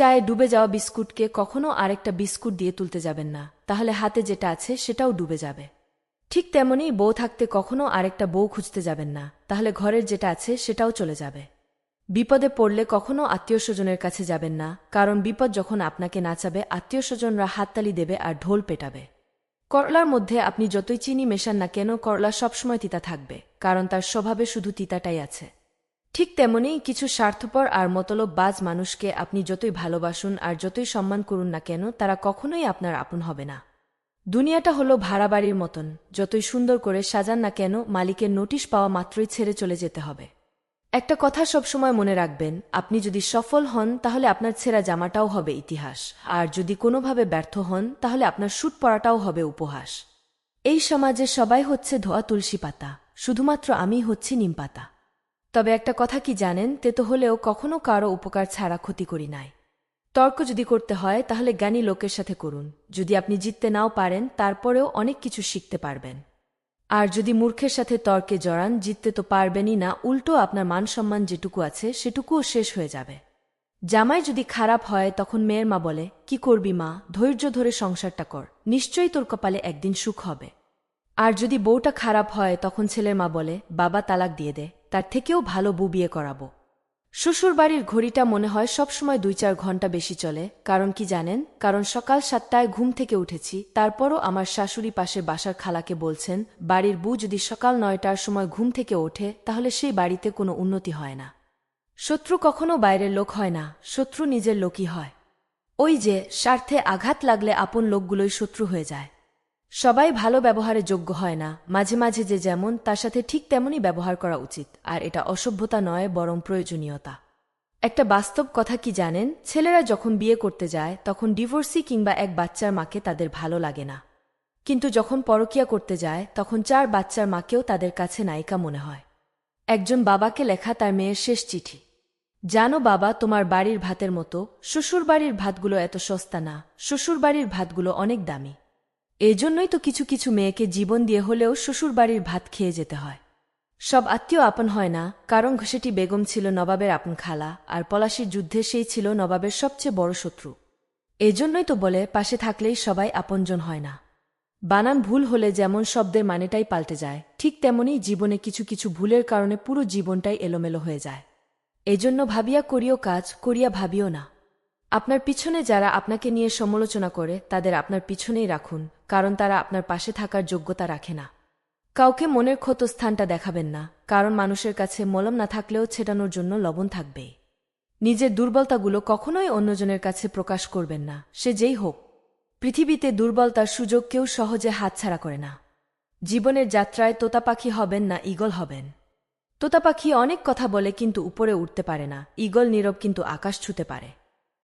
চায়ে ডুবে যাওয়া বিস্কুটকে কখনো আরেকটা বিস্কুট দিয়ে তুলতে যাবেন না। তাহলে হাতে যেটা আছে সেটাও ডুবে যাবে। ঠিক তেমনি বউ থাকতে কখনো আরেকটা বউ খুঁজতে যাবেন না। তাহলে ঘরের যেটা আছে সেটাও চলে যাবে। বিপদে পড়লে কখনো আত্মীয় স্বজনের কাছে যাবেন না। কারণ বিপদ যখন আপনাকে নাচাবে আত্মীয় স্বজনরা হাততালি দেবে আর ঢোল পেটাবে। করলার মধ্যে আপনি যতই চিনি মেশান না কেন, করলা সবসময় তিতা থাকবে। কারণ তার স্বভাবে শুধু তিতাটাই আছে। ঠিক তেমনি কিছু স্বার্থপর আর মতলব বাজ মানুষকে আপনি যতই ভালোবাসুন আর যতই সম্মান করুন না কেন, তারা কখনোই আপনার আপন হবে না। দুনিয়াটা হলো ভাড়া বাড়ির মতন। যতই সুন্দর করে সাজান না কেন, মালিকের নোটিশ পাওয়া মাত্রই ছেড়ে চলে যেতে হবে। একটা কথা সবসময় মনে রাখবেন, আপনি যদি সফল হন, তাহলে আপনার ছেঁড়া জামাটাও হবে ইতিহাস। আর যদি কোনোভাবে ব্যর্থ হন, তাহলে আপনার সুট পড়াটাও হবে উপহাস। এই সমাজে সবাই হচ্ছে ধোয়া তুলসী পাতা। শুধুমাত্র আমি হচ্ছি নিম পাতা। তবে একটা কথা কি জানেন তেতো হলেও কখনো কারও উপকার ছাড়া ক্ষতি করি নাই। তর্ক যদি করতে হয়, তাহলে জ্ঞানী লোকের সাথে করুন। যদি আপনি জিততে নাও পারেন, তারপরেও অনেক কিছু শিখতে পারবেন। আর যদি মূর্খের সাথে তর্কে জড়ান, জিততে তো পারবেনই না, উল্টো আপনার মান সম্মান যেটুকু আছে, সেটুকুও শেষ হয়ে যাবে। জামাই যদি খারাপ হয়, তখন মেয়ের মা বলে, কি করবি মা? ধৈর্য ধরে সংসারটা কর। নিশ্চয়ই তোর কপালে একদিন সুখ হবে। আর যদি বউটা খারাপ হয়, তখন ছেলের মা বলে, বাবা তালাক দিয়ে দে। তার থেকেও ভালো বউ বিয়ে করাবো। শ্বশুরবাড়ির ঘড়িটা মনে হয় সবসময় দুই চার ঘণ্টা বেশি চলে। কারণ কি জানেন? কারণ সকাল সাতটায় ঘুম থেকে উঠেছি, তারপরও আমার শাশুড়ি পাশে বাসার খালাকে বলছেন, বাড়ির বউ যদি সকাল নয়টার সময় ঘুম থেকে ওঠে, তাহলে সেই বাড়িতে কোনো উন্নতি হয় না। শত্রু কখনো বাইরের লোক হয় না, শত্রু নিজের লোকই হয়। ওই যে, স্বার্থে আঘাত লাগলে আপন লোকগুলোই শত্রু হয়ে যায়। সবাই ভালো ব্যবহারে যোগ্য হয় না। মাঝে মাঝে যে যেমন, তার সাথে ঠিক তেমনই ব্যবহার করা উচিত। আর এটা অসভ্যতা নয়, বরং প্রয়োজনীয়তা। একটা বাস্তব কথা কি জানেন? ছেলেরা যখন বিয়ে করতে যায়, তখন ডিভোর্সি কিংবা এক বাচ্চার মাকে তাদের ভালো লাগে না। কিন্তু যখন পরকিয়া করতে যায়, তখন চার বাচ্চার মাকেও তাদের কাছে নায়িকা মনে হয়। একজন বাবাকে লেখা তার মেয়ের শেষ চিঠি। জানো বাবা, তোমার বাড়ির ভাতের মতো শ্বশুর বাড়ির ভাতগুলো এত সস্তা না। শ্বশুর বাড়ির ভাতগুলো অনেক দামি। এজন্যই তো কিছু কিছু মেয়েকে জীবন দিয়ে হলেও শ্বশুর বাড়ির ভাত খেয়ে যেতে হয়। সব আত্মীয় আপন হয় না, কারণ ঘষেটি বেগম ছিল নবাবের আপন খালা, আর পলাশির যুদ্ধে সেই ছিল নবাবের সবচেয়ে বড় শত্রু। এজন্যই তো বলে, পাশে থাকলেই সবাই আপনজন হয় না। বানান ভুল হলে যেমন শব্দের মানেটাই পাল্টে যায়, ঠিক তেমনি জীবনে কিছু কিছু ভুলের কারণে পুরো জীবনটাই এলোমেলো হয়ে যায়। এজন্য ভাবিয়া করিও কাজ, করিয়া ভাবিও না। আপনার পিছনে যারা আপনাকে নিয়ে সমালোচনা করে, তাদের আপনার পিছনেই রাখুন, কারণ তারা আপনার পাশে থাকার যোগ্যতা রাখে না। কাউকে মনের ক্ষত স্থানটা দেখাবেন না, কারণ মানুষের কাছে মলম না থাকলেও ছেটানোর জন্য লবণ থাকবেই নিজের দুর্বলতাগুলো কখনোই অন্যজনের কাছে প্রকাশ করবেন না, সে যেই হোক। পৃথিবীতে দুর্বলতার সুযোগ কেউ সহজে হাতছাড়া করে না। জীবনের যাত্রায় তোতা পাখি হবেন না ইগল হবেন। তোতা পাখি অনেক কথা বলে কিন্তু উপরে উঠতে পারে না ইগল নীরব কিন্তু আকাশ ছুতে পারে।